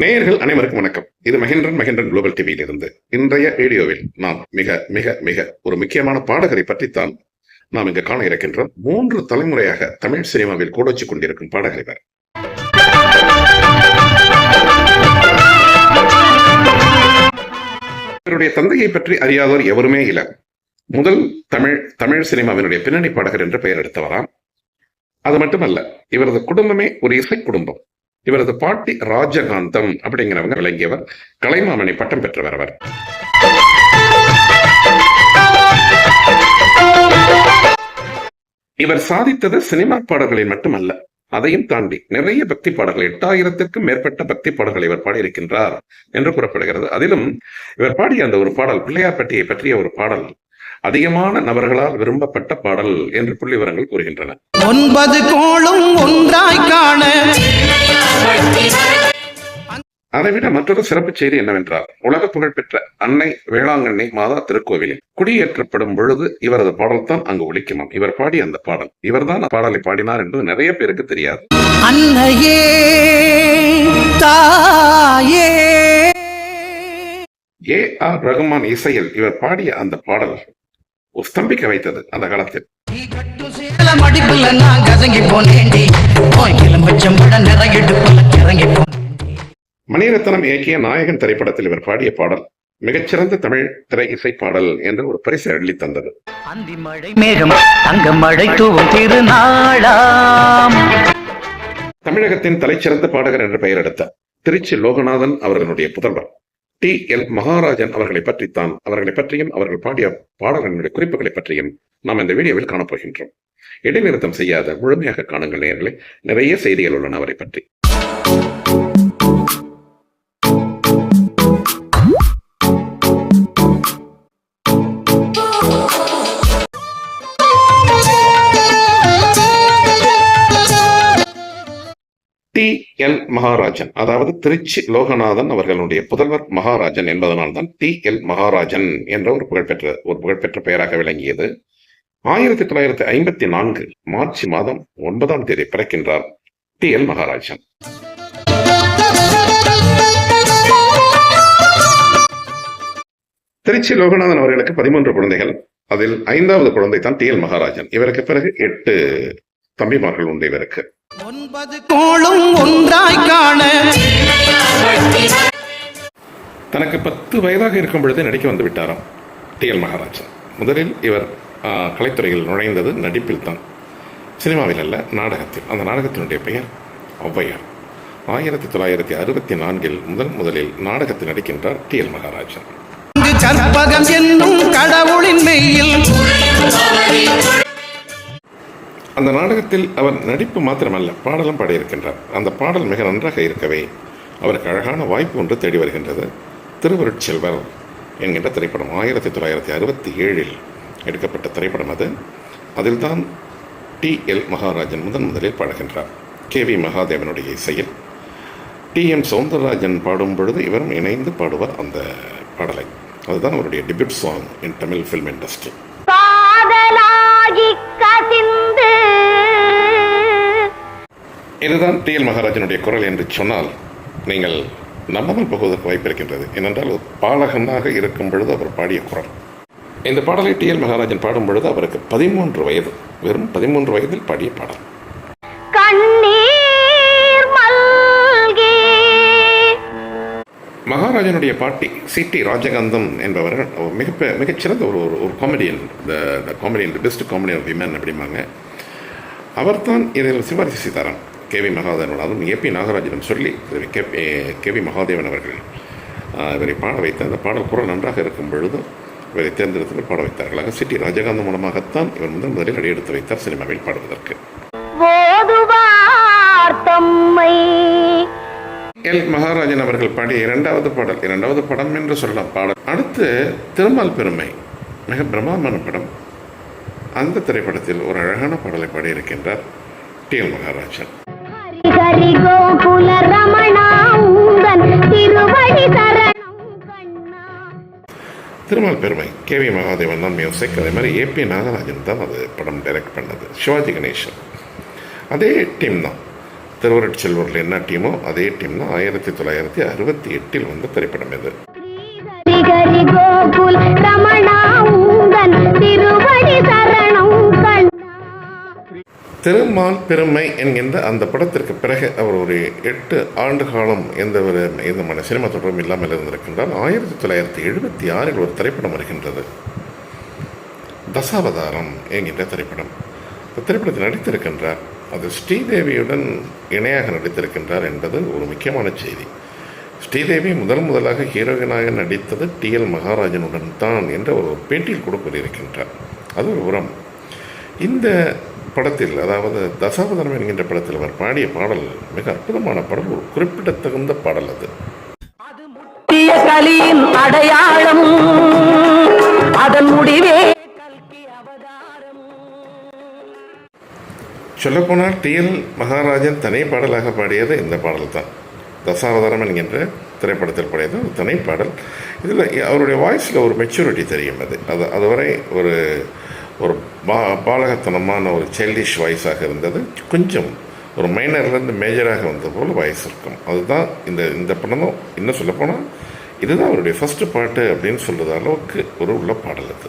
நேயர்கள் அனைவருக்கும் வணக்கம். இது மகேந்திரன் மகேந்திரன் குளோபல் டிவியில் இருந்து இன்றைய வீடியோவில் நாம் மிக மிக மிக ஒரு முக்கியமான பாடகரை பற்றித்தான் நாம் இங்கு காண இருக்கின்றோம். மூன்று தலைமுறையாக தமிழ் சினிமாவில் கூடச்சு கொண்டிருக்கும் பாடகர் இவர். இவருடைய தந்தையை பற்றி அறியாதோர் எவருமே இல்லை. முதல் தமிழ் தமிழ் சினிமாவினுடைய பின்னணி பாடகர் என்று பெயர் எடுத்தவராம். அது மட்டுமல்ல இவரது குடும்பமே ஒரு இசை குடும்பம். இவரது பாட்டி ராஜகாந்தம் அப்படிங்கிறவங்க விளங்கியவர். கலைமாமணி பட்டம் பெற்றவர் அவர். இவர் சாதித்தது சினிமா பாடல்களில் மட்டுமல்ல அதையும் தாண்டி நிறைய பக்தி பாடல்கள் எட்டாயிரத்திற்கும் மேற்பட்ட பக்தி பாடல்கள் இவர் பாடியிருக்கின்றார் என்று கூறப்படுகிறது. அதிலும் இவர் பாடிய அந்த ஒரு பாடல் பிள்ளையார்பட்டியை பற்றிய ஒரு பாடல் அதிகமான நபர்களால் விரும்பப்பட்ட பாடல் என்று புள்ளி விவரங்கள் கூறுகின்றன. ஒன்பது கோளும் ஒன்றாய் காண. அதைவிட மற்றொரு சிறப்பு செய்தி என்னவென்றால் உலக புகழ்பெற்ற அன்னை வேளாங்கண்ணி மாதா திருக்கோவிலில் குடியேற்றப்படும் பொழுது இவரது பாடல் தான் அங்கு ஒலிக்குமாம் இவர் பாடிய அந்த பாடல். இவர்தான் பாடலை பாடினார் என்பது நிறைய பேருக்கு தெரியாது. அன்னையே தாயே. ஏ ஆர் ரகுமான் இசையில் இவர் பாடிய அந்த பாடல் ஸ்தம்பிக்க வைத்தது அந்த காலத்தில். மணிரத்னம் இயக்கிய நாயகன் திரைப்படத்தில் இவர் பாடிய பாடல் மிகச்சிறந்த தமிழ் திரை இசை பாடல் என்று ஒரு பரிசு அள்ளி தந்தது. தமிழகத்தின் தலைச்சிறந்த பாடகர் என்று பெயர் எடுத்த திருச்சி லோகநாதன் அவர்களுடைய புதல்வர். டி. எல். மகாராஜன் அவர்களை பற்றித்தான் அவர்களை பற்றியும் அவர்கள் பாடிய பாடல்களினுடைய குறிப்புகளை பற்றியும் நாம் இந்த வீடியோவில் காணப்போகின்றோம். இடைநிறுத்தம் செய்யாத முழுமையாக காணுங்கள் நேர்களை நிறைய செய்திகள் உள்ளன அவரை பற்றி. டி எல் மகாராஜன் அதாவது திருச்சி லோகநாதன் அவர்களுடைய புதல்வர் மகாராஜன் என்பதனால்தான் டி எல் மகாராஜன் என்ற ஒரு புகழ்பெற்ற ஒரு புகழ்பெற்ற பெயராக விளங்கியது. ஆயிரத்தி தொள்ளாயிரத்தி ஐம்பத்தி நான்கு மார்ச் மாதம் ஒன்பதாம் தேதி பிறக்கின்றார் டி எல் மகாராஜன். திருச்சி லோகநாதன் அவர்களுக்கு பதிமூன்று குழந்தைகள். அதில் ஐந்தாவது குழந்தை தான் டி எல் மகாராஜன். இவருக்கு பிறகு எட்டு தம்பிமார்கள் உண்டு இவருக்கு. ஒன்பது கோளும் ஒன்றாய் காண. தனக்கு பத்து வயதாக இருக்கும் பொழுதே நடிக்க வந்து விட்டாராம் டி எல் மகாராஜன் முதலில் இவர் கலைத்துறையில் நுழைந்தது நடிப்பில் தான். சினிமாவில் அல்ல நாடகத்தில். அந்த நாடகத்தினுடைய பெயர் ஔவையார் ஆயிரத்தி தொள்ளாயிரத்தி அறுபத்தி நான்கில் முதன் முதலில் நாடகத்தில் நடிக்கின்றார் டி எல் மகாராஜன் அந்த நாடகத்தில் அவர் நடிப்பு மாத்திரமல்ல பாடலும் பாடியிருக்கின்றார். அந்த பாடல் மிக நன்றாக இருக்கவே அவருக்கு அழகான வாய்ப்பு ஒன்று தேடி வருகின்றது. திருவருட்செல்வர் என்கின்ற திரைப்படம் ஆயிரத்தி தொள்ளாயிரத்தி அறுபத்தி ஏழில் எடுக்கப்பட்ட திரைப்படம் அது. அதில்தான் டி எல் மகாராஜன் முதன் முதலில் பாடுகின்றார். கே வி மகாதேவனுடைய இசையில். டி எம் சௌந்தரராஜன் பாடும் பொழுது இவரும் இணைந்து பாடுவார் அந்த பாடலை. அதுதான் அவருடைய debut song in Tamil film industry இதுதான் டி எல் மகாராஜனுடைய குரல் என்று சொன்னால் நீங்கள் நம்பாமல் போவதற்கு வாய்ப்பு இருக்கின்றது ஏனென்றால் ஒரு பாலகனாக இருக்கும் பொழுது அவர் பாடிய குரல். இந்த பாடலை டி எல் மகாராஜன் பாடும் பொழுது அவருக்கு பதிமூன்று வயது வெறும் பதிமூன்று வயதில் பாடிய பாடல். மகாராஜனுடைய பாட்டி சி டி ராஜகாந்தம் என்பவர் அவர் மிக மிகச்சிறந்த ஒரு ஒரு ஒரு comedian the comedian the best comedian of women அப்படிம்பாங்க. அவர்தான் இதில் சிபாரிசு செய்தாராம் கே வி மகாதேவன் அதுவும் ஏ பி நாகராஜனிடம் சொல்லி கே கே வி மகாதேவன் அவர்கள் இவரை பாட வைத்த அந்த பாடல் குரல் நன்றாக இருக்கும் பொழுது இவரை தேர்ந்தெடுத்து பாட வைத்தார்கள் ஆக சி டி ராஜகாந்தம் மூலமாகத்தான் இவர் முதன் முதலில் அடியெடுத்து வைத்தார் சினிமாவில் பாடுவதற்கு. எல் மகாராஜன் அவர்கள் பாடிய இரண்டாவது பாடல் இரண்டாவது படம் என்று சொல்லலாம். பாடல் அடுத்து திருமால் பெருமை மிக பிரம்மாண்டமான படம். அந்த திரைப்படத்தில் ஒரு அழகான பாடலை பாடியிருக்கின்றார் டி எல் மகாராஜன். திருமால் பெருமை கே வி மகாதேவன் தான் மியூசிக் அதே மாதிரி ஏ பி நாகராஜன் தான் அது படம் டைரக்ட் பண்ணது. சிவாஜி கணேசன். அதே டீம் தான். திருவருட் செல்வரில் என்ன டீமோ அதே டீம் தான். ஆயிரத்தி தொள்ளாயிரத்தி அறுபத்தி எட்டில் வந்த திரைப்படம் இது. திருமால் பெருமை என்கின்ற அந்த படத்திற்கு பிறகு அவர் ஒரு எட்டு ஆண்டு காலம் எந்த ஒரு எந்த விதமான சினிமா தொடரும் இல்லாமல் இருந்திருக்கின்றார். ஆயிரத்தி தொள்ளாயிரத்தி எழுபத்தி ஆறில் ஒரு திரைப்படம் வருகின்றது. தசாவதாரம் என்கின்ற திரைப்படம். இந்த திரைப்படத்தில் நடித்திருக்கின்றார். அது ஸ்ரீதேவியுடன் இணையாக நடித்திருக்கின்றார் என்பது ஒரு முக்கியமான செய்தி. ஸ்ரீதேவி முதல் முதலாக ஹீரோயினாக நடித்தது டி எல் மகாராஜனுடன் தான் என்ற ஒரு பேட்டியில் கூட கூறியிருக்கின்றார். அது ஒரு உரம் இந்த படத்தில் அதாவது தசாவதாரம் என்கின்ற படத்தில் அவர் பாடிய பாடல் மிக அற்புதமான பாடல் ஒரு குறிப்பிடத்தகுந்த பாடல் அது. அடையாளம் அதன் முடிவே சொல்லப்போனால் டிஎல் மகாராஜன் தனி பாடலாக பாடியது இந்த பாடல் தான். தசாவதாரம் என்கின்ற திரைப்படத்தில் பாடியது ஒரு தனி பாடல். இதில் அவருடைய வாய்ஸில் ஒரு மெச்சூரிட்டி தெரியும் அது. அது அதுவரை ஒரு ஒரு பா பாலகத்தனமான ஒரு சைல்டிஷ் வாய்ஸாக இருந்தது. கொஞ்சம் ஒரு மைனர்லேருந்து மேஜராக வந்த போல் வாய்ஸ் இருக்கும். அதுதான் இந்த இந்த படமும். இன்னும் சொல்லப்போனால் இதுதான் அவருடைய ஃபஸ்ட்டு பாட்டு அப்படின்னு சொல்கிற அளவுக்கு ஒரு உள்ள பாடல் அது.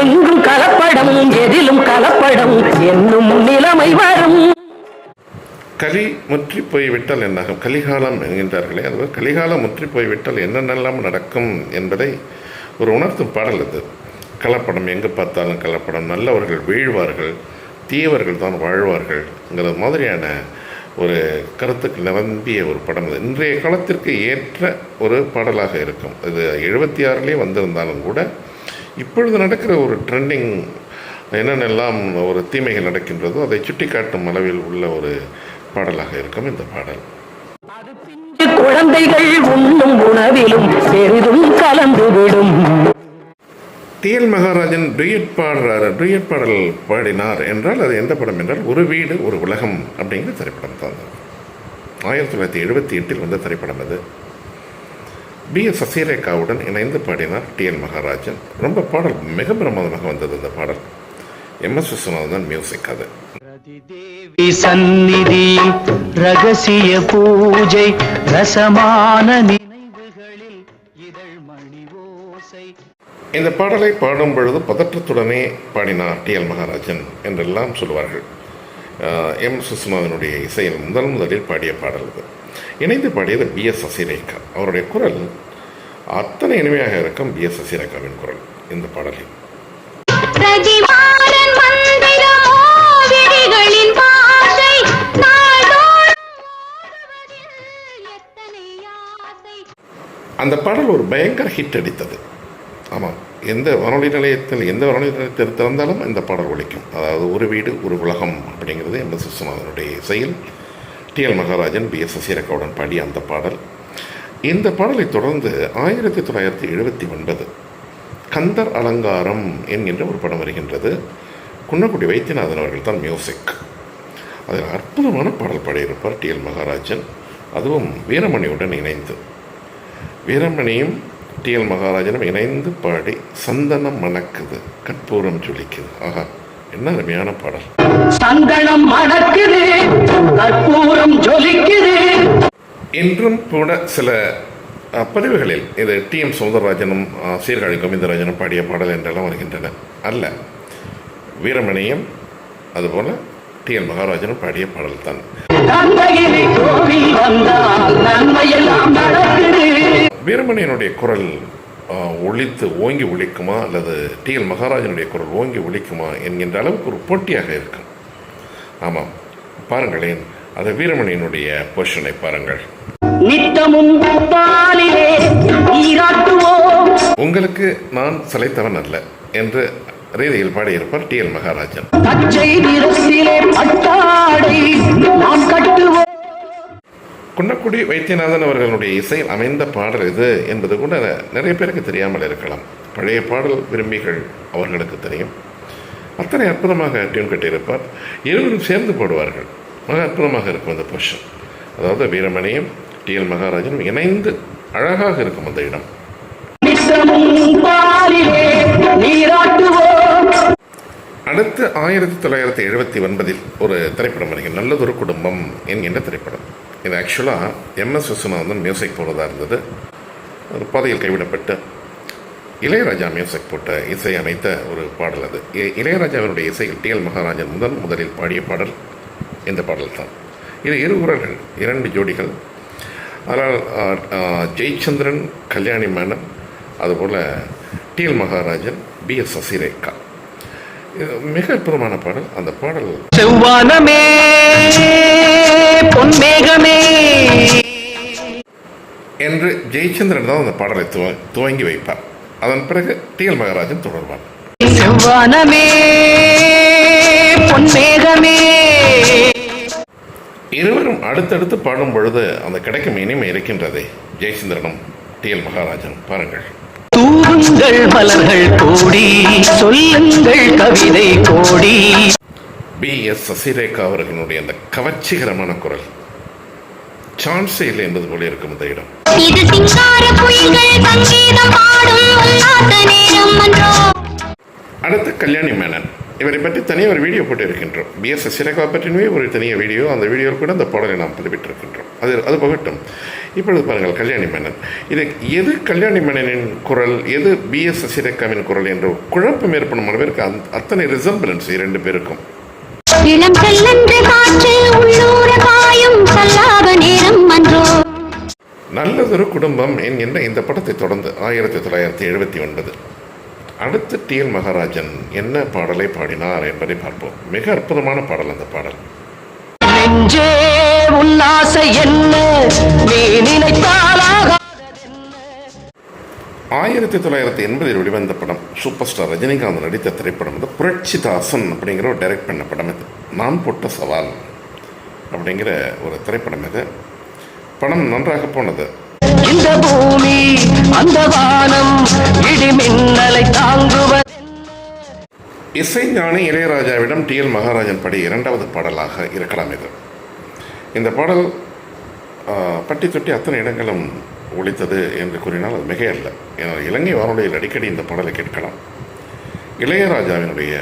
எங்கும் கலப்படம் எதிலும் கலப்படம் என்னும் நிலைமை வரும். கலி முற்றி போய்விட்டால் என்னாகும்? கலிகாலம் என்கின்றார்களே. அதுவே கலிகாலம் முற்றி போய்விட்டால் என்னென்னலாம் நடக்கும் என்பதை ஒரு உணர்த்தும் பாடல் அது. கலப்படம் எங்கே பார்த்தாலும் கலப்படம் நல்லவர்கள் வீழ்வார்கள் தீயவர்கள் தான் வாழ்வார்கள்ங்கிற மாதிரியான ஒரு கருத்துக்கு நிரம்பிய ஒரு படம் அது இன்றைய காலத்திற்கு ஏற்ற ஒரு பாடலாக இருக்கும். இது எழுபத்தி ஆறுலேயே வந்திருந்தாலும் கூட இப்பொழுது நடக்கிற ஒரு ட்ரெண்டிங் என்னென்னலாம் ஒரு தீமைகள் நடக்கின்றதோ அதை சுட்டி காட்டும் அளவில் உள்ள ஒரு பாடலாக இருக்கும் இந்த பாடல். குழந்தைகள் உண்ணும் உணவிலும் பெரிதும் கலந்துவிடும் டிஎல் மகாராஜன் டுயட் பாடுறார் டுயட் பாடல் பாடினார் என்றால் அது எந்த படம் என்றால் ஒரு வீடு ஒரு உலகம் அப்படிங்கிற திரைப்படம் தான் ஆயிரத்தி தொள்ளாயிரத்தி எழுபத்தி எட்டில் வந்த திரைப்படம் அது. பி. எஸ். சசிரேகாவுடன் இணைந்து பாடினார் டிஎல் மகாராஜன். ரொம்ப பாடல் மிக பிரமாதமாக வந்தது அந்த பாடல். எம். எஸ். விஸ்வநாதன் மியூசிக் அது. தேவி சந்நிதி ரகசிய பூஜை ரசமான இந்த பாடலை பாடும் பொழுது பதற்றத்துடனே பாடினார் டிஎல் மகாராஜன் என்றெல்லாம் சொல்வார்கள் எம் சுஸ்மாதனுடைய இசையில் முதல் முதலில் பாடிய பாடல் இது. இணைந்து பாடியது பி எஸ் சசிரேகா. அவருடைய குரல் அத்தனை இனிமையாக இருக்கும் பி எஸ் சசிரேகாவின் குரல். இந்த பாடலில் அந்த பாடல் ஒரு பயங்கர ஹிட் அடித்தது. ஆமாம். எந்த வானொலி நிலையத்தில் எந்த வானொலி நிலையத்தில் திறந்தாலும் இந்த பாடல் ஒழிக்கும் அதாவது ஒரு வீடு ஒரு உலகம் அப்படிங்கிறது எம் எஸ் விஸ்வநாதனுடைய இசையில் T L Maharajan P S சசிரகாவுடன் பாடிய அந்த பாடல். இந்த பாடலை தொடர்ந்து ஆயிரத்தி தொள்ளாயிரத்தி எழுபத்தி ஒன்பது கந்தர் அலங்காரம் என்கின்ற ஒரு படம் வருகின்றது. குன்னக்குடி வைத்தியநாதன் அவர்கள் தான் மியூசிக். அதில் அற்புதமான பாடல் பாடியிருப்பார் டிஎல் மகாராஜன். அதுவும் வீரமணியுடன் இணைந்து. வீரமணியும் டிஎல் மகாராஜனும் இணைந்து பாடி சந்தனம் மணக்குது கற்பூரம் ஜொலிக்குது. ஆஹா என்ன அருமையான பாடல். சந்தனம் மணக்குது கற்பூரம் ஜொலிக்குது. இன்றும் கூட சில பதிவுகளில் இது டி எம் சௌந்தரராஜனும் சீர்காழி கோவிந்தராஜனும் பாடிய பாடல் என்றெல்லாம் வருகின்றன. அல்ல வீரமணியும் அதுபோல டி எல் மகாராஜனும் பாடிய பாடல் தான் வீரமணியனுடைய குரல் ஆஹ், ஒலித்து ஓங்கி ஒலிக்குமா அல்லது டி எல் மகாராஜனுடைய குரல் ஓங்கி ஒலிக்குமா என்கின்ற அளவுக்கு ஒரு போட்டியாக இருக்கும். ஆமாம். பாருங்களேன் அது வீரமணியனுடைய பொசிஷனை பாருங்கள். உங்களுக்கு நான் சளைத்தவன் அல்ல என்று ரீதியில் பாடியிருப்பார் டி எல் மகாராஜன். குன்னக்குடி வைத்தியநாதன் அவர்களுடைய இசையில் அமைந்த பாடல் இது என்பது கூட நிறைய பேருக்கு தெரியாமல் இருக்கலாம். பழைய பாடல் விரும்பிகள் அவர்களுக்கு தெரியும். அத்தனை அற்புதமாக டியூன் கட்டியிருப்பார். இருவரும் சேர்ந்து போடுவார்கள். மிக அற்புதமாக இருக்கும் அந்த பொஷன் அதாவது வீரமணியும் டிஎல் மகாராஜனும் இணைந்து அழகாக இருக்கும் அந்த இடம். அடுத்து ஆயிரத்தி தொள்ளாயிரத்தி எழுபத்தி ஒன்பதில் ஒரு திரைப்படம் வருகிறது. நல்லதொரு குடும்பம் என்கின்ற திரைப்படம். இது ஆக்சுவலாக எம்எஸ் விஸ்வநாதன் மியூசிக் போடுறதா இருந்தது. ஒரு பாதையில் கைவிடப்பட்டு இளையராஜா மியூசிக் போட்ட இசை அமைத்த ஒரு பாடல் அது. இ- இளையராஜாவினுடைய இசையில் டி. எல். மகாராஜன் முதன் முதலில் பாடிய பாடல் இந்த பாடல் தான். இது இரு குரல்கள் இரண்டு ஜோடிகள். ஆனால் ஆ, ஜெயச்சந்திரன் கல்யாணி மேனன் அதுபோல் T. L. Maharajan P. S. Sasirekha. இது மிக அற்புதமான பாடல். அந்த பாடல் செவ்வானமே பொன்மேகமே. என்று ஜெயச்சந்திரன் தான் அந்த பாடலை துவ துவங்கி வைப்பார். அதன் பிறகு டி எல் மகாராஜன் தொடர்வார். செவ்வானமே பொன்மேகமே. இருவரும் அடுத்தடுத்து பாடும் பொழுது அந்த கிடைக்கும் இனிமை இருக்கின்றதே. ஜெயச்சந்திரனும் டி எல் மகாராஜன் பாருங்கள். தூவுங்கள் மலர்கள் கோடி சொல்லுங்கள் கவிதை கோடி. பி எஸ் சசிரேகா அவர்களுடைய அந்த கவர்ச்சிகரமான குரல். சான்ஸே இல்லை என்பது போல இருக்கும் இந்த இடம். அடுத்து கல்யாணி மேனன். இவரை பற்றி தனியாக ஒரு வீடியோ போட்டு இருக்கின்றோம் பி எஸ் சசிரேகா பற்றினவே ஒரு தனியாக வீடியோ. அந்த வீடியோவில் கூட அந்த பாடலை நாம் பதிவிட்டிருக்கின்றோம். அது அது போகட்டும். இப்பொழுது பாருங்கள் கல்யாணி மேனன். இது எது கல்யாணி மேனனின் குரல்? எது பி எஸ் சசிரேகாவின் குரல் என்ற குழப்பம் ஏற்படும் அளவிற்கு அந்த அத்தனை ரிசம்பிளன்ஸ் இரண்டு பேருக்கும். இளம் செல்லன்று காற்று உள்ளூர பாயும் சல்லாப நேரம் அன்றோ. நல்லதொரு குடும்பம் என்கின்ற இந்த படத்தை தொடர்ந்து ஆயிரத்தி தொள்ளாயிரத்தி எழுபத்தி ஒன்பது. அடுத்து டி எல் மகாராஜன் என்ன பாடலை பாடினார் என்பதை பார்ப்போம். மிக அற்புதமான பாடல் அந்த பாடல். நெஞ்சே உன்னாசை என்ன நீ நினைத்தாலாக ஆயிரத்தி தொள்ளாயிரத்தி எண்பதில் வெளிவந்த படம் சூப்பர் ஸ்டார் ரஜினிகாந்த் நடித்த திரைப்படம் வந்து புரட்சிதாசன் அப்படிங்கிற ஒரு டைரக்ட் பண்ண படம் இது. நான் போட்ட சவால் அப்படிங்கிற ஒரு திரைப்படம் இது. படம் நன்றாக போனது. இந்த பூமி அந்த வானம் தாங்குவது. இசைஞானி இளையராஜாவிடம் டி எல் மகாராஜன் படி இரண்டாவது பாடலாக இருக்கலாம் இது. இந்த பாடல் பட்டி தொட்டி அத்தனை இடங்களும் ஒழித்தது என்று கூறினால் அது மிக அல்ல ஏன்னா இலங்கை வானொலியில் அடிக்கடி இந்த பாடலை கேட்கலாம். இளையராஜாவினுடைய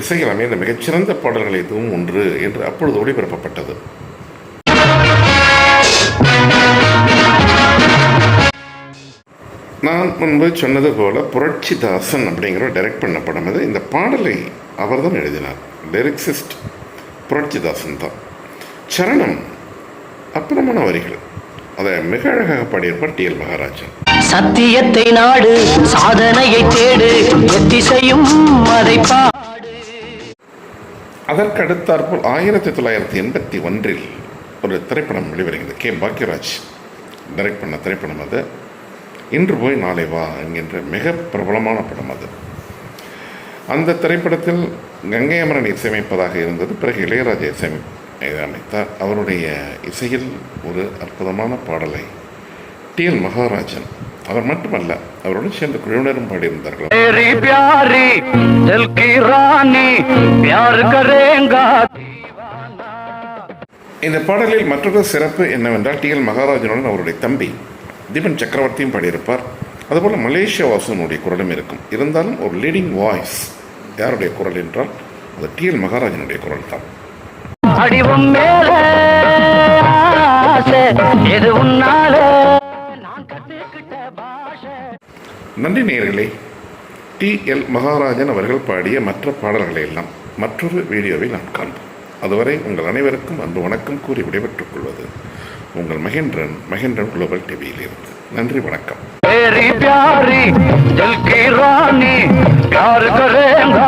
இசையில் அமைந்த மிகச்சிறந்த பாடல்கள் இதுவும் ஒன்று என்று அப்பொழுது ஒளிபரப்பப்பட்டது. நான் முன்பு சொன்னது போல புரட்சிதாசன் அப்படிங்கிற டைரக்ட் பண்ண படம் இது இந்த பாடலை அவர் தான் எழுதினார். லிரிக்சிஸ்ட் புரட்சிதாசன் தான். சரணம் அப்புறமான வரிகள். அதை மிக அழகாக பாடியிருப்பார் டி எல் மகாராஜன். சத்தியத்தை நாடு சாதனையை தேடு எத்திசையும் அதை பாடு அதற்கு அடுத்தாற்போல் ஆயிரத்தி தொள்ளாயிரத்தி எண்பத்தி ஒன்றில் ஒரு திரைப்படம் வெளிவருகிறது. கே. பாக்யராஜ். டைரக்ட் பண்ண திரைப்படம் அது. இன்று போய் நாளை வா என்கின்ற மிக பிரபலமான படம் அது. அந்த திரைப்படத்தில் கங்கை அமரன் இசையமைப்பதாக இருந்தது. பிறகு இளையராஜா இசையமை அமைத்தார் அவருடைய இசையில் ஒரு அற்புதமான பாடலை டி. எல். மகாராஜன் அவர் மட்டுமல்ல அவருடன் சேர்ந்த குழுவினரும் பாடியிருந்தார்கள். இந்த பாடலில் மற்றொரு சிறப்பு என்னவென்றால் டி எல் மகாராஜனுடன் அவருடைய தம்பி தீபன் சக்கரவர்த்தியும் பாடியிருப்பார். அதுபோல் மலேசியா வாசனுடைய குரலும் இருக்கும். இருந்தாலும் ஒரு லீடிங் வாய்ஸ் யாருடைய குரல் என்றால் அது டி எல் மகாராஜனுடைய குரல் தான். அடிவும் உன்னாலே? நன்றி நேயர்களே டி எல் மகாராஜன் அவர்கள் பாடிய மற்ற பாடல்களை எல்லாம் மற்றொரு வீடியோவில் நாம் காண்போம் அதுவரை உங்கள் அனைவருக்கும் அன்பு வணக்கம் கூறி விடைபெற்றுக் கொள்வது உங்கள் மகேந்திரன் மகேந்திரன் குளோபல் டிவியில் இருந்து நன்றி வணக்கம் मेरी प्यारी दिल की रानी प्यार करेगा